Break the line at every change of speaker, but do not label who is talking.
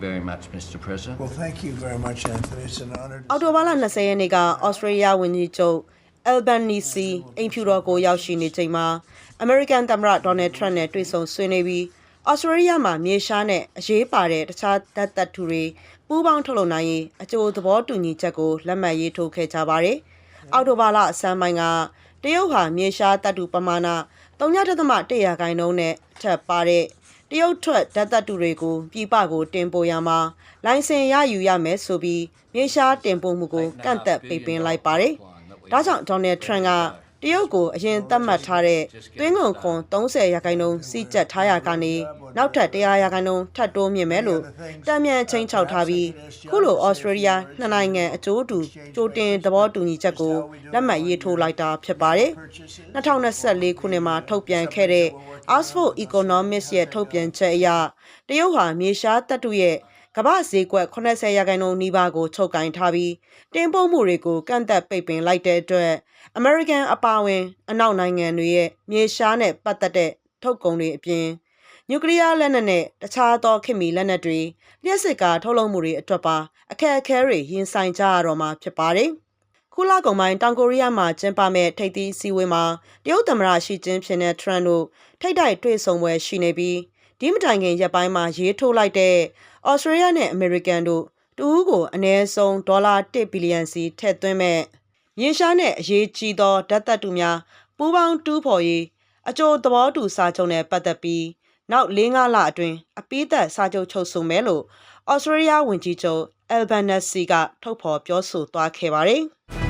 very much, Mr. President.
Well, thank you very much, Anthony. It's an honor.
အော်တိုဘာလ20ရက်နေ့ကဩစတြေးလျဝန်ကြီးချုပ်အယ်ဘန်နီစီအိမ်ဖြူတော်ကိုရောက်ရှိနေချိန်မှာအမေရိကန်သမ္မတဒေါ်နယ်ထရန့်နဲ့တွေ့ဆုံဆွေးနွေးပြီးဩစတြေးလျမှာမြေရှားနဲ့အရေးပါတဲ့တခြားတပ်တပ်ထူတွေပူးပေါင်းထုတ်လုပ်နိုင်ရေးအကျိုးသဘောတူညီချက်ကိုလက်မှတ်ရေးထိုးခဲ့ကြပါတယ်။အော်တိုဘာလအစမ်းပိုင်းကတရုတ်ဟာမြေရှားတပ်တူပမာဏ3.1ရာခိုင်နှုန်းနဲ့ထပ်ပါတဲ့ တရုတ်ထွက်ဓာတ်သတ္တုတွေကိုပြည်ပကို တင်ပို့ရမှာလိုင်စင်ရယူရမယ်ဆိုပြီးမြေရှားတင်ပို့မှုကိုကန့်သက်ပိတ်ပင်လိုက်ပါတယ်။ဒါကြောင့်ဒေါ်နယ်ထရန့်က တရုတ်ကိုအရင်သတ်မှတ်ထားတဲ့သွင်းကုန်ခွန်30ရာခိုင်နှုန်းစီးကျက်ထားရကနေနောက်ထပ်100ရာခိုင်နှုန်းထပ်တိုးမြင့်မယ်လို့တံမြန်ချင်းချောက်ထားပြီးခုလိုဩစတြေးလျနှစ်နိုင်ငံအကျိုးတူကြိုတင်သဘောတူညီချက်ကိုလက်မှတ်ရေးထိုးလိုက်တာဖြစ်ပါတယ်။2024ခုနှစ်မှာထုတ်ပြန်ခဲ့တဲ့ Oxford Economics ရဲ့ထုတ်ပြန်ချက်အရတရုတ်ဟာမြေရှားတပ်တုရဲ့ ကမ္ဘာဈေးကွက်80ရာခိုင်နှုန်းနီးပါးကိုချုပ်ကင်ထားပြီးတင်ပို့မှုတွေကိုကန့်သက်ပိတ်ပင်လိုက်တဲ့အတွက်အမေရိကန်အပါအဝင် အနောက်နိုင်ငံတွေရဲ့မြေရှားနဲ့ပတ်သက်တဲ့ထုတ်ကုန်တွေအပြင်နျူကလ িয়ার လက်နက်နဲ့တခြားသောခေတ်မီလက်နက်တွေလျှက်စစ်ကာထုတ်လုပ်မှုတွေအတွက်ပါအခက်အခဲတွေရင်ဆိုင်ကြရတော့မှာဖြစ်ပါတယ်။ခုလကုံပိုင်းတောင်ကိုရီးယားမှာကျင်းပမဲ့ထိပ်သီးစည်းဝေးမှာတရုတ်သမ္မတရှီကျင်းဖျင်နဲ့ထရန့်တို့ထိတ်တိုက်တွေ့ဆုံပွဲရှိနေပြီးဒီမတိုင်ခင်ရက်ပိုင်းမှာရေးထိုးလိုက်တဲ့ ဩစတြေးလျနဲ့အမေရိကန်တို့တူဦးကိုအနည်းဆုံးဒေါ်လာ1ဘီလီယံစီထည့်သွင်းမဲ့မြေရှားနဲ့အရေးကြီးသောဓာတ်သက်တူများပူးပေါင်းတူးဖော်ရေးအကျိုးသဘောတူစာချုပ်နဲ့ပတ်သက်ပြီးနောက်၄-၅လအတွင်းအပိသက်စာချုပ်ချုပ်ဆိုမယ်လို့ဩစတြေးလျဝန်ကြီးချုပ်အယ်ဘန်နက်စီကထုတ်ဖော်ပြောဆိုသွားခဲ့ပါတယ်။